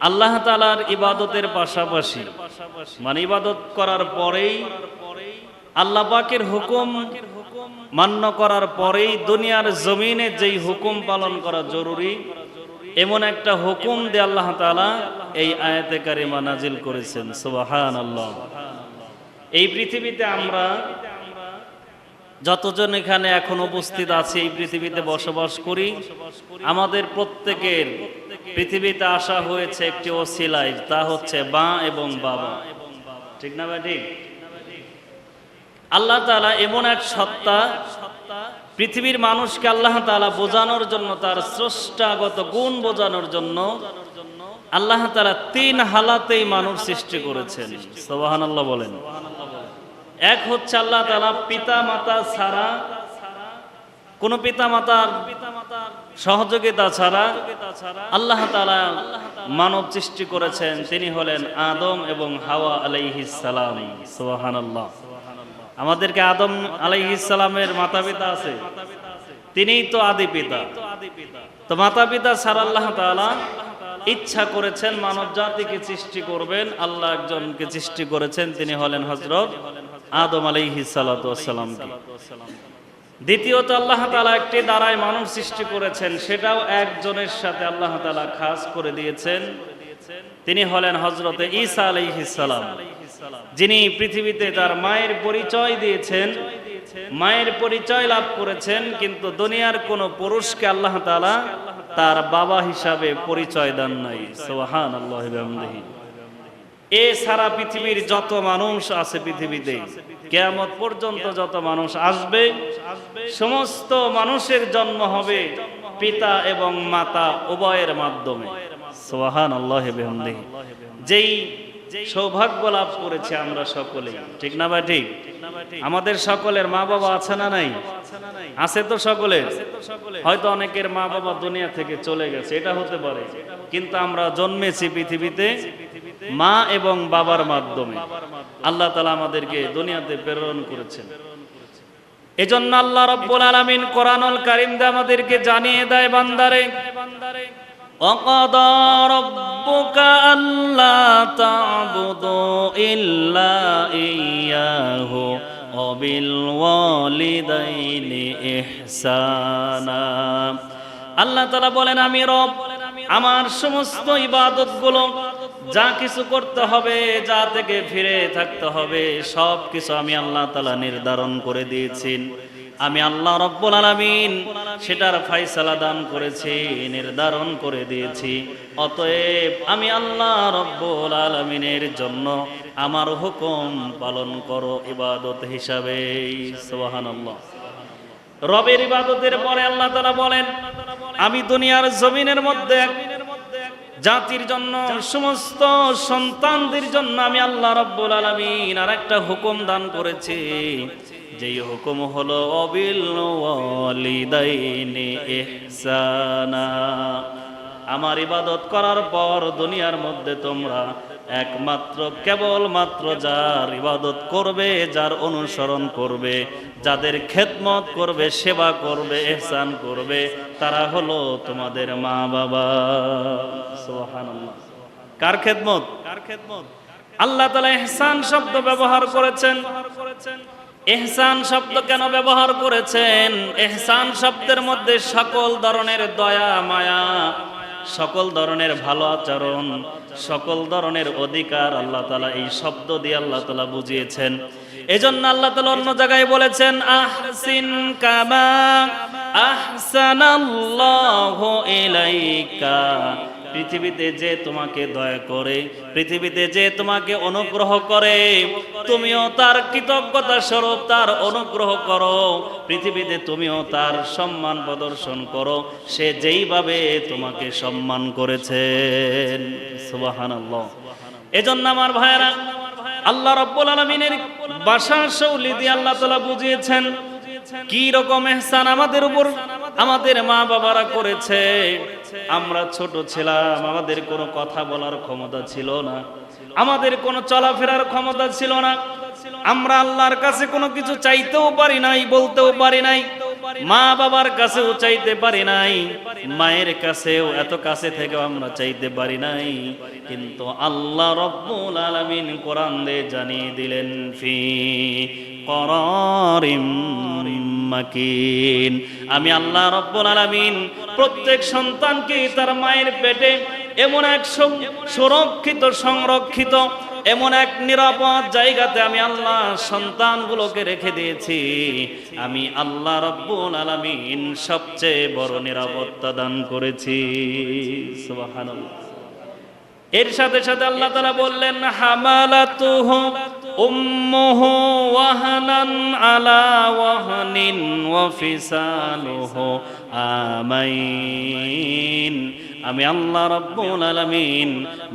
আল্লাহ তালার ইবাদতের পাশাপাশি মানে ইবাদত করার পরেই আল্লাহ হুকুম মান্য করার পরেই দুনিয়ার জমিনে যেই হুকুম পালন করা জরুরি, এমন একটা হুকুম দিয়ে আল্লাহ তালা এই আয়াতে কারিমা নাজিল করেছেন। সুবাহান আল্লাহ এই পৃথিবীতে আমরা যতজন এখানে এখন উপস্থিত আছে এই পৃথিবীতে বসবাস করি, আমাদের প্রত্যেকের পৃথিবীতে আসা হয়েছে একটি ওসিলাই তা হচ্ছে মা এবং বাবা। ঠিক না ভাই, ঠিক? আল্লাহ তালা এমন এক সত্তা, পৃথিবীর মানুষকে আল্লাহ তাআলা বোঝানোর জন্য, তার স্রষ্টাগত গুণ বোঝানোর জন্য, আল্লাহ তালা তিন হালাতেই মানুষ সৃষ্টি করেছেন। সুবহানাল্লাহ বলেন। এক হচ্ছে আল্লাহ তাআলা পিতা মাতা ছাড়া, কোন পিতা মাতার সহযোগিতা ছাড়া আল্লাহ তাআলা মানব সৃষ্টি করেছেন। তিনি হলেন আদম এবং হাওয়া আলাইহিস সালাম। সুবহানাল্লাহ। আমাদেরকে আদম আলাইহিস সালামের মাতা পিতা আছে। তিনিই তো আদি পিতা। তো মাতা পিতা ছাড়া আল্লাহ তাআলা ইচ্ছা করেছেন মানব জাতিকে সৃষ্টি করবেন। আল্লাহ একজনকে সৃষ্টি করেছেন। তিনি হলেন হজরত আদম আলাইহিস সালাতু ওয়াসসালামকে দ্বিতীয়ত আল্লাহ তালা একটি দ্বারায় মানুষ সৃষ্টি করেছেন, সেটাও একজনের সাথে আল্লাহ তালা খাস করে দিয়েছেন। তিনি হলেন হজরতে ঈসা আলাইহিসালাম যিনি পৃথিবীতে তার মায়ের পরিচয় দিয়েছেন। মায়ের পরিচয় লাভ করেছেন, কিন্তু দুনিয়ার কোন পুরুষকে আল্লাহ তালা তার বাবা হিসাবে পরিচয় দেন নাই। সোহান আল্লাহ এ সারা পৃথিবীর যত মানুষ আছে পৃথিবীতে, কেয়ামত পর্যন্ত যত মানুষ আসবে, সমস্ত মানুষের জন্ম হবে পিতা এবং মাতা উভয়ের মাধ্যমে। যেই সৌভাগ্য লাভ করেছে আমরা সকলে ঠিক না ভাই ঠিক? আমাদের সকলের মা বাবা আছে না নাই? আছে তো সকলের। হয়তো অনেকের মা বাবা দুনিয়া থেকে চলে গেছে, এটা হতে পারে। কিন্তু আমরা জন্মেছি পৃথিবীতে মা এবং বাবার মাধ্যমে আল্লাহ তালা আমাদেরকে দুনিয়াতে প্রেরণ করেছেন এজন্য আল্লাহ রব্বুল আলামিন কোরআনুল কারীম দিয়ে আমাদেরকে জানিয়ে দেয় বান্দারে وقضى ربك ألا تعبدوا إلا إياه وبالوالدين إحسانا আল্লাহ তালা বলেন আমি রব আমার সমস্ত ইবাদত গুলো যা কিছু করতে হবে, যা থেকে ফিরে থাকতে হবে, সব কিছু আমি আল্লাহ তালা নির্ধারণ করে দিয়েছি আমি আল্লাহ রব্বুল আলামিন সেটার ফাইসালা দান করেছি, নির্ধারণ করে দিয়েছি। অতএব আমি আল্লাহ রব্বুল আলামিনের জন্য আমার হুকুম পালন করো ইবাদত হিসাবে। সুবহানাল্লাহ। রবের ইবাদতের পরে আল্লাহ তাআলা বলেন, আমি দুনিয়ার জমিনের মধ্যে জাতির জন্য, সমস্ত সন্তানদের জন্য আমি আল্লাহ রব্বুল আলমিন আর একটা হুকুম দান করেছি। যে হুকুম হলো, অবিল আমার ইবাদত করার পর দুনিয়ার মধ্যে তোমরা একমাত্র কেবল মাত্র যার ইবাদত করবে, যার অনুসরণ করবে, যাদের খেদমত করবে, সেবা করবে, এহসান করবে, তারা হলো তোমাদের মা বাবা। কার খেদমত? কার খেদমত? আল্লাহ তাআলা এহসান শব্দ ব্যবহার করেছেন। এহসান শব্দ কেন ব্যবহার করেছেন? এহসান শব্দের মধ্যে সকল ধরনের দয়া, মায়া সকল ধরনের ভালো আচরণ, সকল ধরনের অধিকার আল্লাহ তালা এই শব্দ দিয়ে আল্লাহ তালা বুঝিয়েছেন। এজন্য আল্লাহ তালা অন্য জায়গায় বলেছেন, আহসিন কামা আহসানাল্লাহু ইলাইকা পৃথিবীতে যে তোমাকে দয়া করে, পৃথিবীতে যে তোমাকে অনুগ্রহ করে, তুমিও তার কৃতজ্ঞতা স্বরূপ তার অনুগ্রহ করো। পৃথিবীতে তুমিও তার সম্মান প্রদর্শন করো। সে যেইভাবে তোমাকে সম্মান সুবহানাল্লাহ। এজন্য আমার ভাইয়েরা, আল্লাহ রব্বুল আলমিনের বাসার শৌলি দিয়ে আল্লাহ তালা বুঝিয়েছেন, কি রকম এহসান আমাদের উপর আমাদের মা বাবারা করেছে। আমরা ছোট ছিলাম, আমাদের কোনো কথা বলার ক্ষমতা ছিল না। আমাদের কোনো চলাফেরার ক্ষমতা ছিল না। আমরা আল্লাহর কাছে কোনো কিছু চাইতেও পারি নাই, বলতেও পারি নাই। মা বাবার কাছেও চাইতে পারি নাই। মায়ের কাছেও, এত কাছে থেকেও আমরা চাইতে পারি নাই। কিন্তু আল্লাহ রব্বুল আলামিন কোরআন দিয়ে জানিয়ে দিলেন, ফি করারিম মাকিন আমি আল্লাহ রব্বুল আলামিন প্রত্যেক সন্তানকে তার মায়ের পেটে এমন এক সুরক্ষিত, সংরক্ষিত, এমন এক নিরাপদ জায়গাতে আমি আল্লাহ সন্তানগুলোকে রেখে দিয়েছি। আমি আল্লাহ রব্বুল আলামিন সবচেয়ে বড় নিরাপত্তা দান করেছি। সুবহানাল্লাহ। এর সাথে সাথে আল্লাহ তাআলা বললেন, হামালাতুহু উম্মুহু ওয়াহানান আলা ওয়া ফিসালুহু আমাইন। আমি আল্লাহ রাব্বুল আলামিন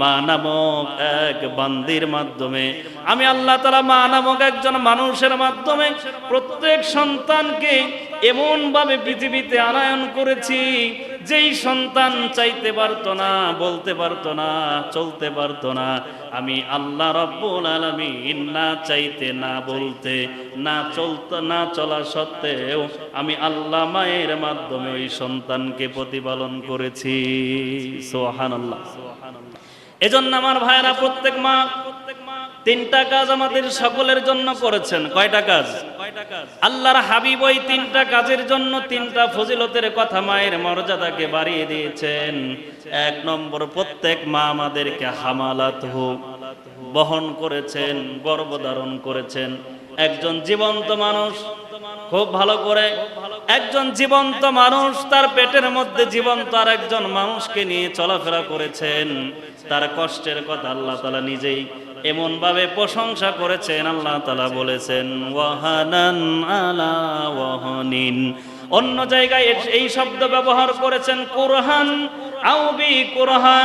মা নামক এক বান্দির মাধ্যমে, আমি আল্লাহ তাআলা মা নামক একজন মানুষের মাধ্যমে প্রত্যেক সন্তানকে এমন ভাবে পৃথিবীতে আনায়ন করেছি যেই সন্তান চাইতে পারতো না, বলতে পারতো না, চলতে পারতো না, আমি আল্লাহ রব্বুল আলামিন না চাইতে, না বলতে, না চলতে, না চলা সত্ত্বেও আমি আল্লাহ মায়ের মাধ্যমে ওই সন্তানকে প্রতিপালন করেছি। সোহানাল্লাহ এজন্য আমার ভাইয়েরা, প্রত্যেক মা তিনটা কাজ আমাদের সকলের জন্য করেছেন। কয়টা কাজ? আল্লাহর হাবিব ওই তিনটা কাজের জন্য তিনটা ফজিলতের কথা মায়ের মর্যাদাকে বাড়িয়ে দিয়েছেন। এক নম্বর, প্রত্যেক মা আমাদেরকে হামালাত বহন করেছেন গর্ভধারণ করেছেন। একজন জীবন্ত মানুষ, খুব ভালো করে। একজন জীবন্ত মানুষ, তার পেটের মধ্যে জীবন্ত আর একজন মানুষকে নিয়ে চলাফেরা করেছেন। তার কষ্টের কথা আল্লাহ তালা নিজেই এমন ভাবে প্রশংসা করেছেন, আল্লাহ তালা বলেছেন, ওয়াহানান আলা ওয়াহনিন। অন্য জায়গায় এই শব্দ ব্যবহার করেছেন, কোরহান আউবি কুরহা।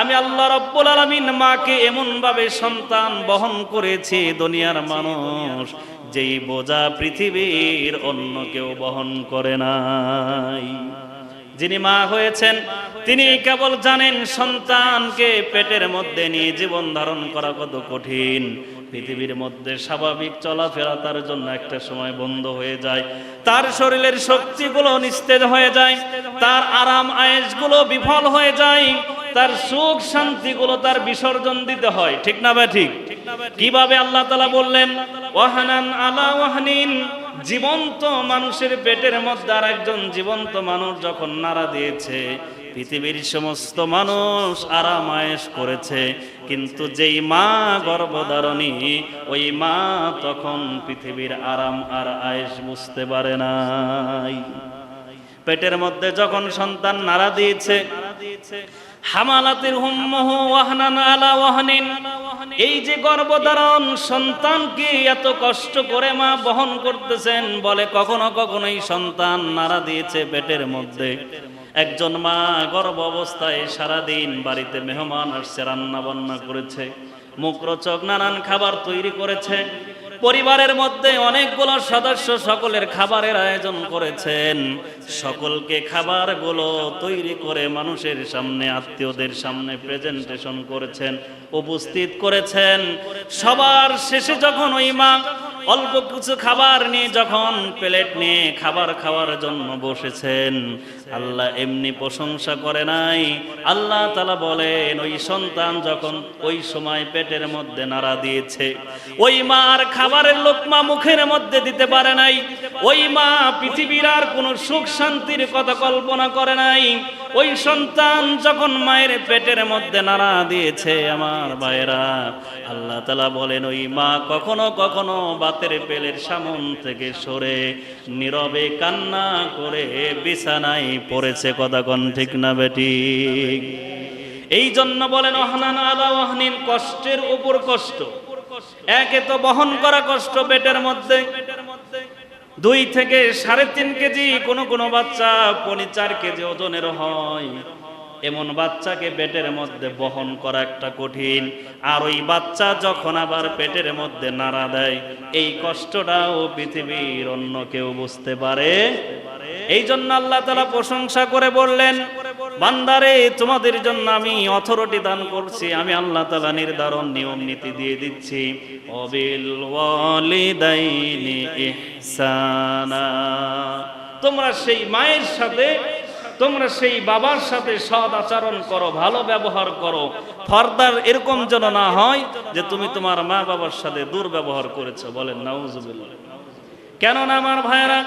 আমি আল্লাহ রব্বুল আলামিন মাকে এমন ভাবে সন্তান বহন করেছি, দুনিয়ার মানুষ যেই বোঝা পৃথিবীর অন্য কেউ বহন করে নাই। যিনি মা হয়েছেন, তিনি কেবল জানেন সন্তানকে পেটের মধ্যে নিয়ে জীবন ধারণ করা কত কঠিন। পৃথিবীর মধ্যে স্বাভাবিক চলাফেরা তার জন্য একটা সময় বন্ধ হয়ে যায়। তার শরীরের শক্তিগুলো নিস্তেজ হয়ে যায়, তার আরাম আয়েসগুলো বিফল হয়ে যায়, তার সুখ শান্তিগুলো তার বিসর্জন দিতে হয়। ঠিক না ভাই ঠিক? কীভাবে আল্লাহ তালা বললেন, ওয়াহানান আলা ওয়াহনিন জীবন্ত মানুষের পেটের মধ্যে আর একজন জীবন্ত মানুষ যখন নাড়া দিয়েছে, পৃথিবীর সমস্ত মানুষ আরাম আয়েশ করেছে। কিন্তু যেই মা গর্ভধারণী, ওই মা তখন পৃথিবীর আরাম আর আয়েশ বুঝতে পারে নাই। পেটের মধ্যে যখন সন্তান নাড়া দিয়েছে হামালাতির হুম্মহু ওয়াহনান আলা ওয়াহনিন। এই যে গর্ভধারণ সন্তানকে এত কষ্ট করে মা বহন করতেছেন, বলে কখনো কখনো এই সন্তান নাড়া দিয়েছে পেটের মধ্যে। একজন মা গর্ভ অবস্থায় সারাদিন বাড়িতে মেহমান আসছে, রান্না বান্না করেছে, মুখরোচক নানান খাবার তৈরি করেছে। পরিবারের মধ্যে অনেকগুলো সদস্য সকলের খাবারের আয়োজন করেছেন। সকলকে খাবারগুলো তৈরি করে মানুষের সামনে, আত্মীয়দের সামনে প্রেজেন্টেশন করেছেন, উপস্থিত করেছেন। সবার শেষে যখন ওই মা অল্প কিছু খাবার নিয়ে যখন প্লেট নিয়ে খাবার খাওয়ার জন্য বসেছেন, আল্লাহ এমনি প্রশংসা করে নাই। আল্লাহ তালা বলেন, ওই সন্তান যখন ওই সময় পেটের মধ্যে নাড়া দিয়েছে, ওই মা আর খাবারের লোকমা মুখের মধ্যে দিতে পারে নাই, ওই মা পৃথিবীর আর কোনো সুখ শান্তির কথা কল্পনা করে নাই। ওই সন্তান যখন মায়ের পেটের মধ্যে নাড়া দিয়েছে, আমার ভাইরা আল্লাহ তালা বলেন, ওই মা কখনো কখনো বাতের পেলের সামন থেকে সরে, নীরবে কান্না করে বিছানায় পড়েছে কথা কন ঠিক না বেটি এই জন্য বলেন অহনান আলা ওহনিন, কষ্টের উপর কষ্ট। একে তো বহন করা কষ্ট পেটের মধ্যে। দুই থেকে সাড়ে তিন কেজি কোনো কোনো বাচ্চা, পনি চার কেজি ওজনের হয়। এমন বাচ্চাকে পেটের মধ্যে বহন করা একটা কঠিন। আর ওই বাচ্চা যখন আবার পেটের মধ্যে নাড়া দেয়, এই কষ্টটাও পৃথিবীর অন্য কেউ বুঝতে পারে। এই জন্য আল্লাহ তালা প্রশংসা করে বললেন, বান্দারে, তোমাদের জন্য আমি অথরিটি দান করছি, আমি আল্লাহ তাআলা নির্ধারণ নিয়ম নীতি দিয়ে দিচ্ছি। অবিল তোমরা সেই মায়ের সাথে তোমরা সেই বাবার সাথে সৎ আচরণ করো, ভালো ব্যবহার করো। ফর্দার এরকম যেন না হয় যে তুমি তোমার মা বাবার সাথে দুর্ব্যবহার করেছ। বলেন, নাউজুবিল্লাহ। কেননা আমার ভাইরা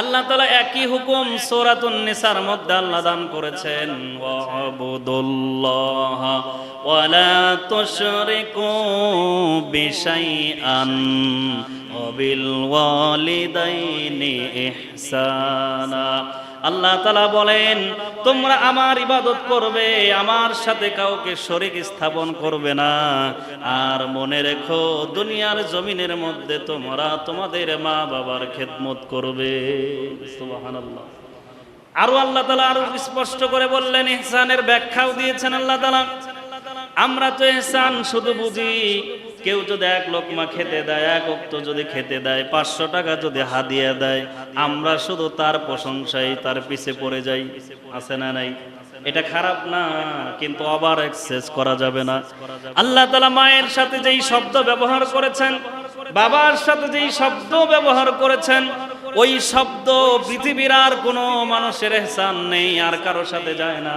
আল্লাহ তালা একই হুকুম সৌরাতুন নিসার মধ্যে আল্লাহ দান করেছেন। ওয়াবুদুল্লাহ ওয়ালা তুশরিকু বিশাইআন ওয়াবিল ওয়ালিদাইনি ইহসানা। আল্লাহ তালা বলেন, তোমরা আমার ইবাদত করবে, আমার সাথে কাউকে শরিক স্থাপন করবে না। আর মনে রেখো, দুনিয়ার জমিনের মধ্যে তোমরা তোমাদের মা বাবার খেদমত করবে। আরও আল্লাহ তালা আরও স্পষ্ট করে বললেন, ইহসানের ব্যাখ্যাও দিয়েছেন আল্লাহ তালা আমরা তো এহসান শুধু বুঝি কেউ যদি এক লোকমা খেতে দেয়, এক অক্ত যদি খেতে দেয়, পাঁচশো টাকা যদি হাদিয়া দেয়, আমরা শুধু তার প্রশংসায় তার পিছে পড়ে যাই। আছে না নাই? এটা খারাপ না, কিন্তু আবার এক্সেস করা যাবে না। আল্লাহ তালা মায়ের সাথে যেই শব্দ ব্যবহার করেছেন, বাবার সাথে যেই শব্দ ব্যবহার করেছেন, ওই শব্দ পৃথিবীর আর কোনো মানুষের এহসান নেই, আর কারোর সাথে যায় না।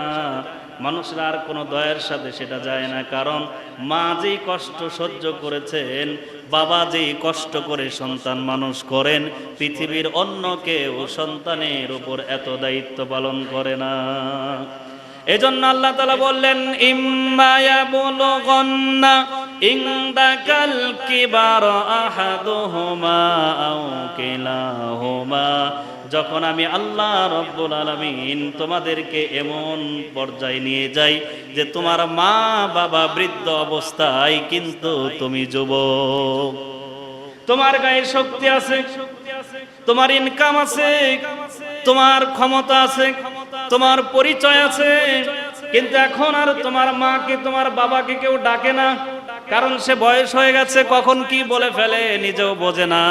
মানুষরা আর কোনো দয়ের সাথে সেটা যায় না, কারণ মা যেই কষ্ট সহ্য করেছেন, বাবা যেই কষ্ট করে সন্তান মানুষ করেন, পৃথিবীর অন্য কেউ সন্তানের উপর এত দায়িত্ব পালন করে না। এজন্য আল্লাহ তালা বললেন ইম্মায়া বলো গন্না ইংদাকাল কিবার আহাদুহুমা আও যখন আমি আল্লাহ রব্বুল আলমিন তোমাদেরকে এমন পর্যায়ে নিয়ে যাই যে তোমার মা, বাবা বৃদ্ধ অবস্থায় কিন্তু তুমি যুবক। তোমার গায়ে শক্তি আছে, তোমার ইনকাম আছে, তোমার ক্ষমতা আছে, তোমার পরিচয় আছে। কিন্তু এখন আর তোমার মাকে, তোমার বাবাকে কেউ ডাকে না। কারণ সে বয়স হয়ে গেছে, কখন কি বলে ফেলে নিজেও বোঝে না।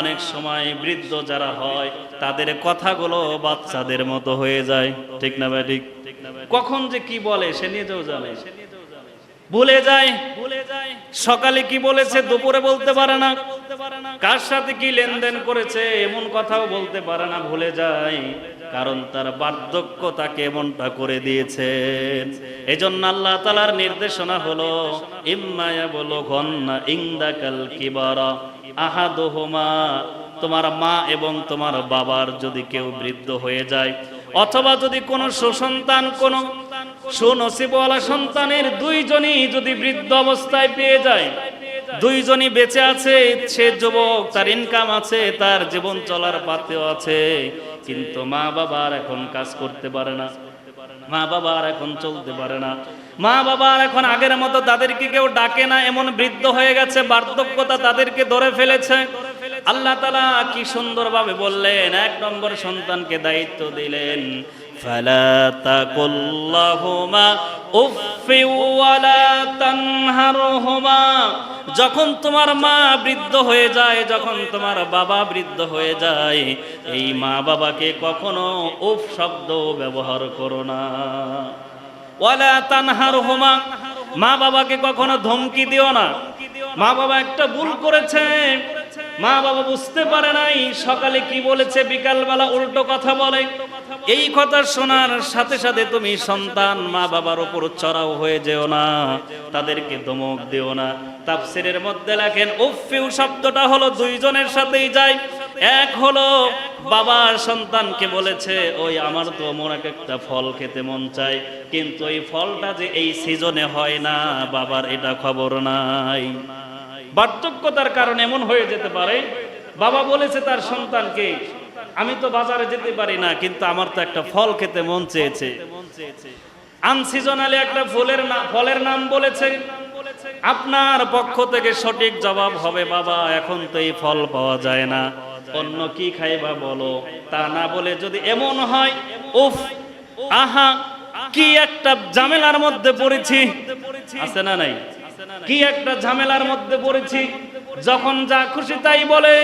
অনেক সময় বৃদ্ধ যারা হয়, তাদের কথাগুলো বাচ্চাদের মতো হয়ে যায়। ঠিক না ভাই, ঠিক? কখন যে কি বলে, সে নিজেও জানে। ভুলে যায়। ভুলে যায় সকালে কি বলেছে, দুপুরে বলতে পারে না। কার সাথে কি লেনদেন করেছে, এমন কথাও বলতে পারে না, ভুলে যায়। কারণ তার বার্ধক্য তাকে এমনটা করে দিয়েছেন। এজন্য আল্লাহ তালার নির্দেশনা হলো ইম্মায়া বলো ঘন্না ইংদাকাল কিবারা আহাদোহমা তোমার মা এবং তোমার বাবার যদি কেউ বৃদ্ধ হয়ে যায়, অথবা যদি কোনো সুসন্তান, কোনো সুনসিবওয়ালা সন্তানের দুইজনই যদি বৃদ্ধ অবস্থায় পেয়ে যায়, দুইজনই বেঁচে আছে, সে যুবক তার ইনকাম আছে, তার জীবন চলার পাতেও আছে কিন্তু মা বাবার এখন কাজ করতে পারে না। মা বাবার এখন চলতে পারে না। মা বাবার এখন আগের মতো তাদেরকে কেউ ডাকে না, এমন বৃদ্ধ হয়ে গেছে, বার্ধক্যতা তাদেরকে ধরে ফেলেছে। আল্লাহ তালা কি সুন্দরভাবে বললেন, এক নম্বর সন্তানকে দায়িত্ব দিলেন, ফালা যখন তোমার মা বৃদ্ধ হয়ে যায়, যখন তোমার বাবা বৃদ্ধ হয়ে যায়, এই মা বাবাকে কখনো উফ শব্দ ব্যবহার করো না। ওয়ালা তানহার হোমা মা বাবাকে কখনো ধমকি দিও না। মা বাবা একটা ভুল করেছে। মা বাবা বুঝতে পারে নাই, সকালে কি বলেছে, বিকালবেলা উল্টো কথা বলে। এই কথা শোনার সাথে সাথে তুমি সন্তান, মা বাবার উপর চড়াও হয়ে যেও না, তাদেরকে ধমক দিও না। তাফসিরের মধ্যে লেখেন উফিউ শব্দটা হলো দুইজনের সাথেই যায়। এক হলো বাবার সন্তানকে বলেছে, ওই আমার তো মন এক একটা ফল খেতে মন চায়। কিন্তু এই ফলটা যে এই সিজনে হয় না, বাবার এটা খবর নাই। বার্ধক্যতার কারণে এমন হয়ে যেতে পারে। বাবা বলেছে তার সন্তানকে, আমি তো বাজারে যেতে পারি না, কিন্তু আমার তো একটা ফল খেতে মন চেয়েছে। আনসিজনালি একটা ফুলের ফলের নাম বলেছে। আপনার পক্ষ থেকে সঠিক জবাব হবে, বাবা, এখন তো এই ফল পাওয়া যায় না। অন্য কি খাইবা বলো? তা না বলে যদি এমন হয়, উফ, আহা, কি একটা ঝামেলার মধ্যে পড়েছি। আছে না নাই? কি একটা ঝামেলার মধ্যে পড়েছি। যখন যা খুশি তাই বলে,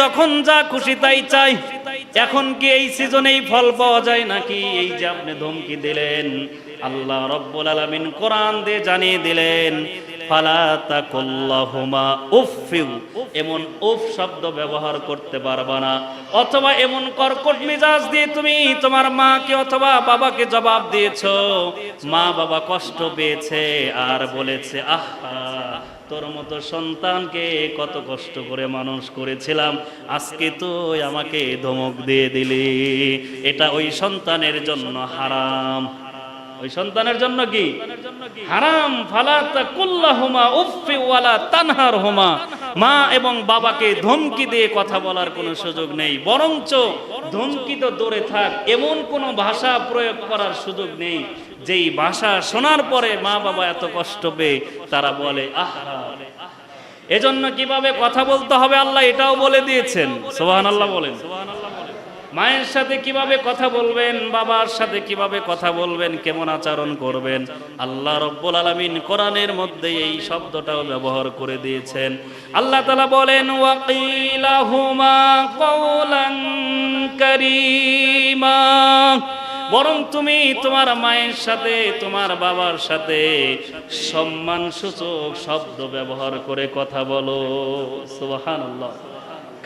যখন যা খুশি তাই চাই। এখন কি এই সিজনেই ফল পাওয়া যায় নাকি? এই যে আপনি ধমকি দিলেন, আল্লাহ রব্বুল আলামিন কোরআন দিয়ে জানিয়ে দিলেন ফালা তাকুল্লাহুমা উফিউ এমন উফ শব্দ ব্যবহার করতে পারবা না। অথবা এমন কর্কট মিজাজ দিয়ে তুমি তোমার মাকে অথবা বাবাকে জবাব দিয়েছ। মা বাবা কষ্ট পেয়েছে আর বলেছে আহা, তোর মতো সন্তানকে কত কষ্ট করে মানুষ করেছিলাম। আজকে তুই আমাকে ধমক দিয়ে দিলি। এটা ওই সন্তানের জন্য হারাম। ওই সন্তানের জন্য কি? হারাম, ফালাতা কুল্লাহুমা, উফফি ওয়ালা তানহার হুমা মা এবং বাবাকে ধমকি দিয়ে কথা বলার কোনো সুযোগ নেই। বরঞ্চ ধমকি তো দূরে থাক, এমন কোনো ভাষা প্রয়োগ করার সুযোগ নেই, যেই ভাষা শোনার পরে মা বাবা এত কষ্ট পেয়ে তারা বলে, আহা এজন্য কীভাবে কথা বলতে হবে আল্লাহ এটাও বলে দিয়েছেন। সোহান আল্লাহ বলেন। মায়ের সাথে কীভাবে কথা বলবেন, বাবার সাথে কীভাবে কথা বলবেন, কেমন আচরণ করবেন? আল্লাহ রব্বুল আলামিন কোরআনের মধ্যে এই শব্দটাও ব্যবহার করে দিয়েছেন। আল্লাহ তাআলা বলেন ওয়াকিলাহুমা কারীমা। বরং তুমি তোমার মায়ের সাথে, তোমার বাবার সাথে সম্মান সূচক শব্দ ব্যবহার করে কথা বলো। সুবহানাল্লাহ।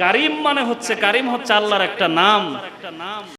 কারিম মানে হচ্ছে কারিম হচ্ছে আল্লাহর একটা নাম।